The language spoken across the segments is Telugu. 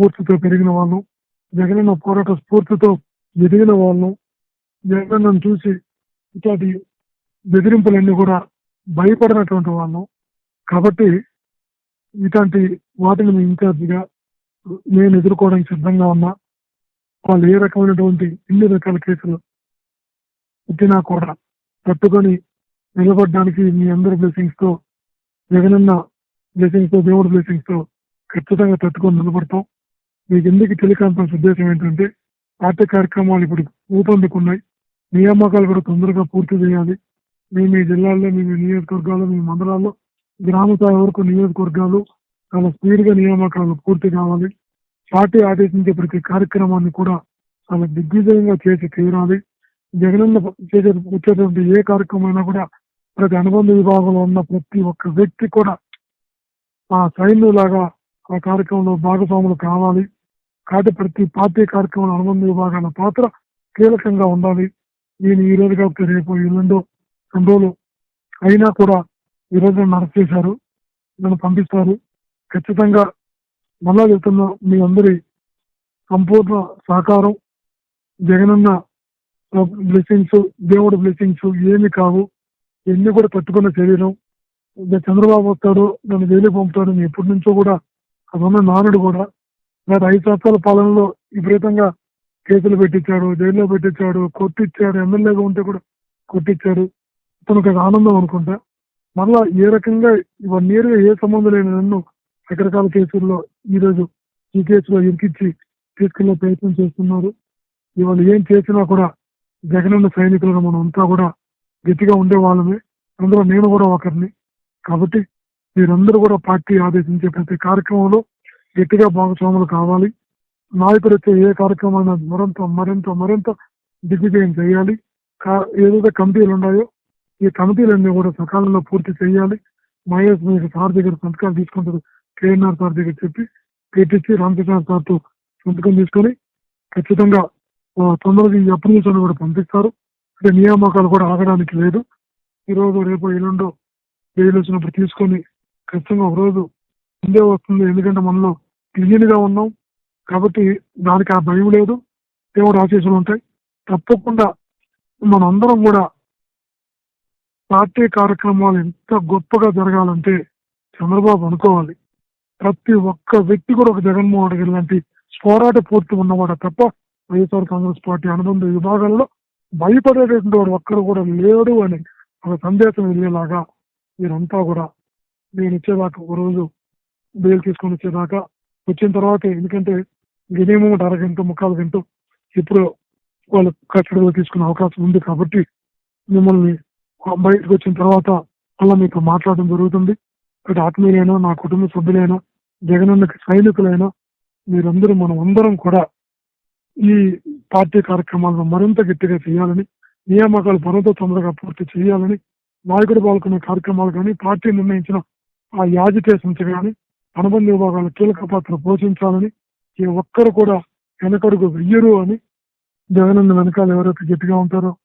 స్ఫూర్తితో పెరిగిన వాళ్ళం జగనన్న పోరాట స్ఫూర్తితో ఎదిగిన వాళ్ళం జగనన్నను చూసి ఇట్లాంటి బెదిరింపులన్నీ కూడా భయపడినటువంటి వాళ్ళం. కాబట్టి ఇట్లాంటి వాటిని ఇన్ఛార్జిగా నేను ఎదుర్కోవడానికి సిద్ధంగా ఉన్నా. వాళ్ళు ఏ రకమైనటువంటి ఇన్ని రకాల కేసులు పుట్టినా కూడా తట్టుకొని నిలబడడానికి మీ అందరి బ్లెస్సింగ్స్తో జగనన్న బ్లెస్సింగ్స్తో దేవుడి బ్లెస్సింగ్స్తో ఖచ్చితంగా తట్టుకొని నిలబడతాం. మీకు ఎందుకు టెలికాన్ఫరెన్స్ ఉద్దేశం ఏంటంటే పార్టీ కార్యక్రమాలు ఇప్పుడు ఊపందుకున్నాయి. నియామకాలు కూడా తొందరగా పూర్తి చేయాలి. మీ మీ జిల్లాల్లో మీ మీ నియోజకవర్గాల్లో మీ మండలాల్లో గ్రామ స్థాయి వరకు నియోజకవర్గాలు చాలా స్పీడ్గా నియామకాలు పూర్తి కావాలి. పార్టీ ఆదేశించే ప్రతి కార్యక్రమాన్ని కూడా చాలా దిగ్విజయంగా చేసి తీరాలి. జగనన్న చేసే వచ్చేటువంటి ఏ కార్యక్రమమైనా కూడా ప్రతి అనుబంధ విభాగంలో ఉన్న ప్రతి ఒక్క వ్యక్తి కూడా ఆ సైన్యులాగా ఆ కార్యక్రమంలో భాగస్వాములు కావాలి. కాబట్టి ప్రతి పార్టీ కార్యక్రమం అనుబంధ విభాగాల పాత్ర కీలకంగా ఉండాలి. నేను ఈ రోజు కాకపోతే రేపు ఎల్లుండో రెండు రోజులు అయినా కూడా ఈ రోజు నన్ను చేశారు నన్ను పంపిస్తారు. ఖచ్చితంగా మళ్ళా చెప్తున్నా మీ అందరి సంపూర్ణ సహకారం జగనన్న బ్లెస్సింగ్స్ దేవుడి బ్లెస్సింగ్స్ ఏమి కావు. ఎన్ని కూడా తట్టుకున్న శరీరం. చంద్రబాబు వస్తాడు నన్ను జైలు పంపుతాడు ఎప్పటి నుంచో కూడా అదన్న నానుడు కూడా గత ఐదు సంవత్సరాల పాలనలో విపరీతంగా కేసులు పెట్టించాడు జైల్లో పెట్టించాడు కొట్టించాడు ఎమ్మెల్యేగా ఉంటే కూడా కొట్టించాడు. అతనికి అది ఆనందం అనుకుంటా. మళ్ళా ఏ రకంగా వన్ నేరుగా ఏ సంబంధం లేని నన్ను రకరకాల కేసుల్లో ఈరోజు ఈ కేసులో ఇరికిచ్చి తీసుకెళ్ళే ప్రయత్నం చేస్తున్నారు. ఇవాళ ఏం చేసినా కూడా జగనన్న సైనికులుగా మనం అంతా కూడా గట్టిగా ఉండే వాళ్ళమే. అందులో నేను కూడా ఒకరిని. కాబట్టి మీరందరూ కూడా పార్టీ ఆదేశించే ప్రతి కార్యక్రమంలో గట్టిగా భాగస్వాములు కావాలి. నాయకుడు వచ్చే ఏ కార్యక్రమాన్ని మరింత మరింత మరింత దిగ్విజయం చేయాలి. కా- ఏదైతే కమిటీలు ఉన్నాయో ఈ కమిటీలన్నీ కూడా సకాలంలో పూర్తి చేయాలి. మహేష్ మీకు సార్ దగ్గర సంతకాలు తీసుకుంటారు. కేఎన్ఆర్ సార్ దగ్గర చెప్పి పెట్టించి రామకృష్ణ సార్తో సంతకం తీసుకొని ఖచ్చితంగా తొందరగా ఈ అప్లికేషన్ కూడా పంపిస్తారు. అంటే నియామకాలు కూడా ఆగడానికి లేదు. ఈ రోజు రేపు ఎల్లుండో బెయిల్ వచ్చినప్పుడు తీసుకొని ఖచ్చితంగా ఒక రోజు ముందే వస్తుంది. ఎందుకంటే మనలో క్లీన్గా ఉన్నాం. కాబట్టి దానికి ఆ భయం లేదు. దేవుడు ఆశీస్సులు ఉంటాయి. తప్పకుండా మనందరం కూడా పార్టీ కార్యక్రమాలు ఎంత గొప్పగా జరగాలంటే చంద్రబాబు అనుకోవాలి. ప్రతి ఒక్క వ్యక్తి కూడా ఒక జగన్మోహన్ రెడ్డి లాంటి పోరాట పూర్తి ఉన్నవాడు తప్ప వైఎస్ఆర్ కాంగ్రెస్ పార్టీ అనుబంధ విభాగాల్లో భయపడేటటువంటి వాడు ఒక్కడు కూడా లేడు అని ఒక సందేశం వెళ్ళేలాగా మీరంతా కూడా నేను ఇచ్చేదాకా ఒక రోజు బెయిల్ తీసుకొని వచ్చేదాకా వచ్చిన తర్వాత ఎందుకంటే మినిమం ఒక అరగంట ముక్కాలు గంట ఇప్పుడు వాళ్ళు కట్టడిలో తీసుకునే అవకాశం ఉంది కాబట్టి మిమ్మల్ని బయటకు వచ్చిన తర్వాత మళ్ళీ మీతో మాట్లాడడం జరుగుతుంది. ఇక్కడ ఆత్మీయులైనా నా కుటుంబ సభ్యులైనా జగనన్న సైనికులైనా మీరందరూ మనం అందరం కూడా ఈ పార్టీ కార్యక్రమాలను మరింత గట్టిగా చేయాలని నియామకాలు మరింత తొందరగా పూర్తి చేయాలని నాయకుడు పాల్గొనే కార్యక్రమాలు కానీ పార్టీ నిర్ణయించిన ఆ యాజిటేషన్స్ కానీ అనుబంధ విభాగాల కీలక పాత్ర పోషించాలని ఏ ఒక్కరు కూడా వెనకడుగు వెయ్యరు అని జగనన్న వెనకాల ఎవరైతే గట్టిగా ఉంటారో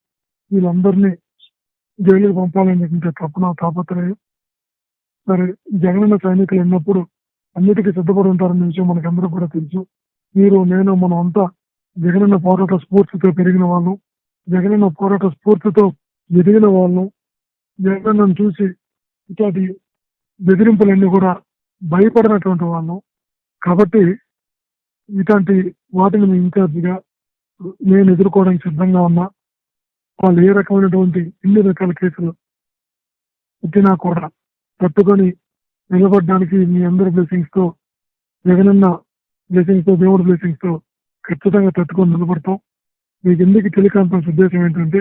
వీళ్ళందరినీ జైలుకి పంపాలనేటువంటి తప్పన తాపత్రయం. సరే జగనన్న సైనికులు ఎన్నప్పుడు అన్నిటికీ సిద్ధపడి ఉంటారన్న విషయం మనకందరూ కూడా తెలుసు. మీరు నేను మనం అంతా జగనన్న పోరాట స్ఫూర్తితో పెరిగిన వాళ్ళు. జగనన్న పోరాట స్ఫూర్తితో ఎదిగిన వాళ్ళం. జగనన్నను చూసి ఇట్లాంటి బెదిరింపులన్నీ కూడా భయపడినటువంటి వాళ్ళం. కాబట్టి ఇటువంటి వాటిని మీ ఇన్ఛార్జిగా నేను ఎదుర్కోవడానికి సిద్ధంగా ఉన్నా. వాళ్ళు ఏ రకమైనటువంటి ఇన్ని రకాల కేసులు పుట్టినా కూడా తట్టుకొని నిలబడడానికి మీ అందరి బ్లెస్సింగ్స్తో జగనన్న బ్లెస్సింగ్స్తో దేవుడి బ్లెస్సింగ్స్తో ఖచ్చితంగా తట్టుకొని నిలబడతాం. మీకు ఎందుకు టెలికాన్ఫరెన్స్ ఉద్దేశం ఏంటంటే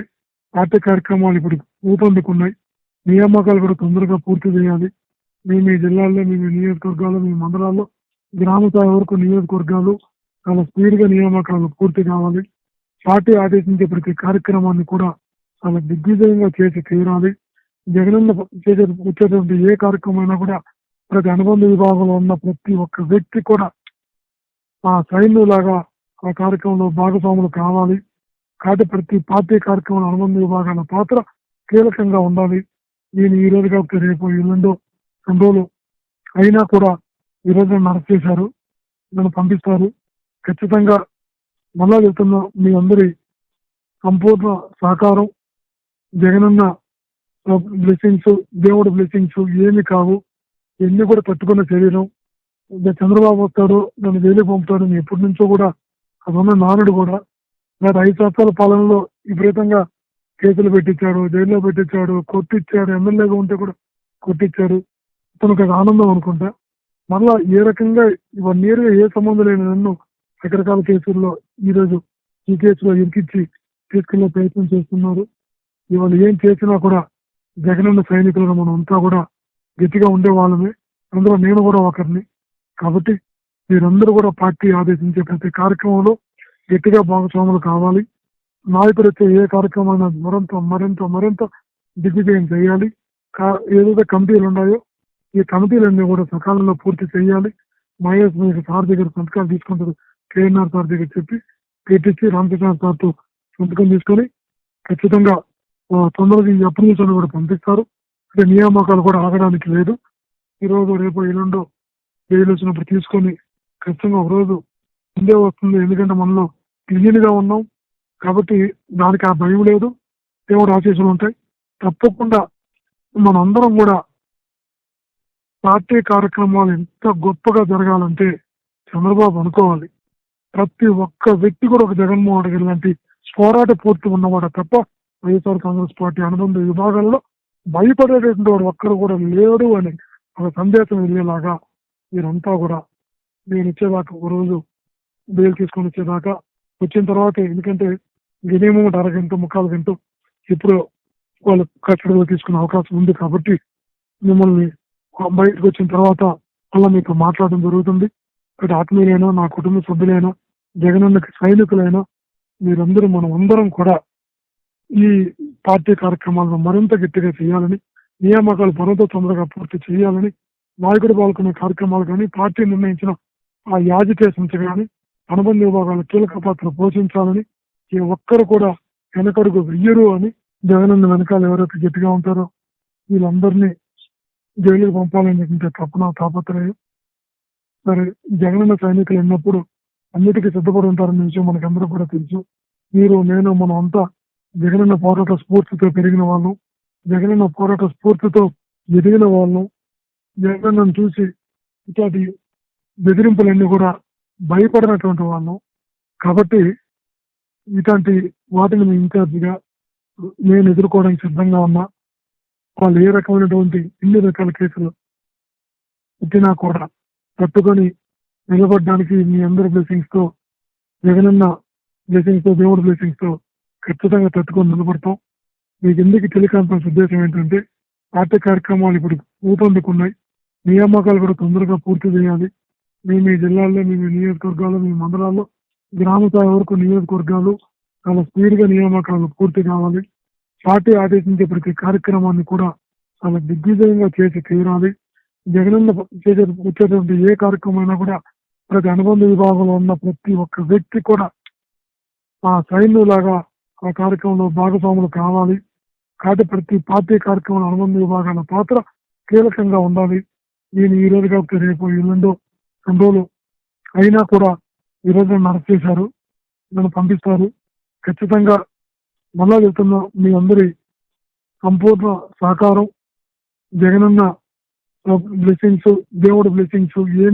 పార్టీ కార్యక్రమాలు ఇప్పుడు ఊపందుకున్నాయి. నియామకాలు కూడా తొందరగా పూర్తి చేయాలి. మీ మీ జిల్లాల్లో మీ మీ నియోజకవర్గాల్లో మీ మండలాల్లో గ్రామ స్థాయి వరకు నియోజకవర్గాలు చాలా స్పీడ్గా నియామకాలు పూర్తి కావాలి. పార్టీ ఆదేశించే ప్రతి కార్యక్రమాన్ని కూడా చాలా దిగ్విజయంగా చేసి తీరాలి. జగనన్న చేసే వచ్చేటువంటి ఏ కార్యక్రమమైనా కూడా ప్రతి అనుబంధ విభాగంలో ఉన్న ప్రతి ఒక్క వ్యక్తి కూడా ఆ సైన్యులాగా ఆ కార్యక్రమంలో భాగస్వాములు కావాలి. కాబట్టి ప్రతి పార్టీ కార్యక్రమం అనుబంధ విభాగాల పాత్ర కీలకంగా ఉండాలి. నేను ఈ రోజు కాకపోతే రేపు ఎల్లుండో రెండు రోజులు అయినా కూడా ఈ నన్ను అరెస్ట్ చేశారు నన్ను పంపిస్తారు. ఖచ్చితంగా మళ్ళా చెప్తున్నా మీ అందరి సంపూర్ణ సహకారం జగనన్న బ్లెస్సింగ్స్ దేవుడు బ్లెస్సింగ్స్ ఏమి కావు. ఎన్ని కూడా తట్టుకున్న శరీరం. చంద్రబాబు వస్తాడు నన్ను జైలు పంపుతాడు అని ఎప్పటి నుంచో కూడా అదున్న నానుడు కూడా. గత ఐదు సంవత్సరాల పాలనలో విపరీతంగా కేసులు పెట్టించాడు జైల్లో పెట్టించాడు కొట్టించాడు ఎమ్మెల్యేగా ఉంటే కూడా కొట్టించాడు. తనకు అది ఆనందం అనుకుంటా. మళ్ళా ఏ రకంగా వన్ ఇయర్గా ఏ సంబంధం లేని నన్ను రకరకాల కేసుల్లో ఈరోజు ఈ కేసులో ఇరికిచ్చి తీసుకెళ్ళే ప్రయత్నం చేస్తున్నారు. ఇవాళ ఏం చేసినా కూడా జగనన్న సైనికులుగా మనం అంతా కూడా గట్టిగా ఉండే వాళ్ళమే అందులో నేను కూడా ఒకరిని. కాబట్టి మీరందరూ కూడా పార్టీ ఆదేశించే ప్రతి కార్యక్రమంలో గట్టిగా భాగస్వాములు కావాలి. నాయకులు వచ్చే ఏ కార్యక్రమాన్ని మరింత మరింత మరింత దిగ్విజయం చేయాలి. కా- ఏదైతే కమిటీలు ఉన్నాయో ఈ కమిటీలన్నీ కూడా సకాలంలో పూర్తి చేయాలి. మహేష్ మీకు సార్ దగ్గర సంతకాలు తీసుకుంటారు. కేఎన్ఆర్ సార్ దగ్గర చెప్పి పెట్టించి రామకృష్ణ సార్తో సంతకం తీసుకొని ఖచ్చితంగా తొందరగా ఈ అప్రూవల్స్ కూడా పంపిస్తారు. అంటే నియామకాలు కూడా ఆగడానికి లేదు. ఈ రోజు రేపు ఎల్లుండో బెయిల్ వచ్చినప్పుడు తీసుకొని ఖచ్చితంగా ఒక రోజు ముందే వస్తుంది. ఎందుకంటే మనలో క్లీన్గా ఉన్నాం. కాబట్టి దానికి ఆ భయం లేదు. దేవుడు ఆశీస్సులు ఉంటాయి. తప్పకుండా మనందరం కూడా పార్టీ కార్యక్రమాలు ఎంత గొప్పగా జరగాలంటే చంద్రబాబు అనుకోవాలి. ప్రతి ఒక్క వ్యక్తి కూడా ఒక జగన్మోహన్ రెడ్డి లాంటి పోరాట పూర్తి ఉన్నవాడు తప్ప వైఎస్ఆర్ కాంగ్రెస్ పార్టీ అనుబంధ విభాగాల్లో భయపడేటటువంటి వాడు ఒక్కరు కూడా లేడు అని ఒక సందేశం వెళ్ళేలాగా మీరంతా కూడా నేను ఇచ్చేదాకా ఒక రోజు బెయిల్ తీసుకొని వచ్చేదాకా వచ్చిన తర్వాత ఎందుకంటే మినిమం అరగంట ముక్కాలు గంట ఇప్పుడు వాళ్ళు కట్టడిలో తీసుకునే అవకాశం ఉంది కాబట్టి మిమ్మల్ని బయటకు వచ్చిన తర్వాత అలా మీతో మాట్లాడడం జరుగుతుంది. అటు ఆత్మీయులైనా నా కుటుంబ సభ్యులైనా జగనన్నకి సైనికులైనా మీరందరూ మనం అందరం కూడా ఈ పార్టీ కార్యక్రమాలను మరింత గట్టిగా చేయాలని నియామకాలు మరింత తొందరగా పూర్తి చేయాలని నాయకుడు పాల్గొనే కార్యక్రమాలు కానీ పార్టీ నిర్ణయించిన ఆ యాజిటేషన్స్ కానీ అనుబంధ విభాగాలు కీలక పాత్ర పోషించాలని ఈ ఒక్కరు కూడా వెనకడుగు వెయ్యరు అని జగనన్న వెనకాల ఎవరైతే గట్టిగా ఉంటారో వీళ్ళందరినీ జైలుకి పంపాలనేటువంటి తప్పన తాపత్రయం సరే జగనన్న సైనికులు ఎన్నప్పుడు అన్నిటికీ సిద్ధపడి ఉంటారన్న విషయం మనకందరూ కూడా తెలుసు. మీరు నేను మనం అంతా జగనన్న పోరాట స్ఫూర్తితో పెరిగిన వాళ్ళం. జగనన్న పోరాట స్ఫూర్తితో ఎదిగిన వాళ్ళం. జగనన్నను చూసి ఇట్లాంటి బెదిరింపులన్నీ కూడా భయపడినటువంటి వాళ్ళం. కాబట్టి ఇలాంటి వాటిని మీ ఇన్ఛార్జిగా నేను ఎదుర్కోవడానికి సిద్ధంగా ఉన్నా. వాళ్ళు ఏ రకమైనటువంటి ఇన్ని రకాల కేసులు పుట్టినా కూడా తట్టుకొని నిలబడడానికి మీ అందరి బ్లెస్సింగ్స్తో జగనన్న బ్లెస్సింగ్స్తో దేవుడి బ్లెస్సింగ్స్తో ఖచ్చితంగా తట్టుకొని నిలబడతాం. మీకు ఎందుకు టెలికాన్ఫరెన్స్ ఉద్దేశం ఏంటంటే పార్టీ కార్యక్రమాలు ఇప్పుడు ఊపందుకున్నాయి. నియామకాలు కూడా తొందరగా పూర్తి చేయాలి. మీ మీ జిల్లాల్లో మీ మీ నియోజకవర్గాల్లో మీ మండలాల్లో గ్రామ స్థాయి వరకు నియోజకవర్గాలు చాలా స్పీడ్గా నియామకాలు పూర్తి కావాలి. పార్టీ ఆదేశించే ప్రతి కార్యక్రమాన్ని కూడా చాలా దిగ్విజయంగా చేసి తీరాలి. జగనన్న చేసే వచ్చేటువంటి ఏ కార్యక్రమమైనా కూడా ప్రతి అనుబంధ విభాగంలో ఉన్న ప్రతి ఒక్క వ్యక్తి కూడా ఆ సైన్యులాగా ఆ కార్యక్రమంలో భాగస్వాములు కావాలి. కాబట్టి ప్రతి పార్టీ కార్యక్రమం అనుబంధ విభాగాల పాత్ర కీలకంగా ఉండాలి. నేను ఈ రోజు కాకపోతే రేపు ఎల్లుండో రెండు రోజులు అయినా కూడా ఈ రోజు నన్ను అరెస్ట్ చేశారు నన్ను పంపిస్తారు. ఖచ్చితంగా మళ్ళా చెప్తున్నా మీ అందరి సంపూర్ణ సహకారం జగనన్న బ్లెస్సింగ్స్ దేవుడి బ్లెస్సింగ్స్ ఏమి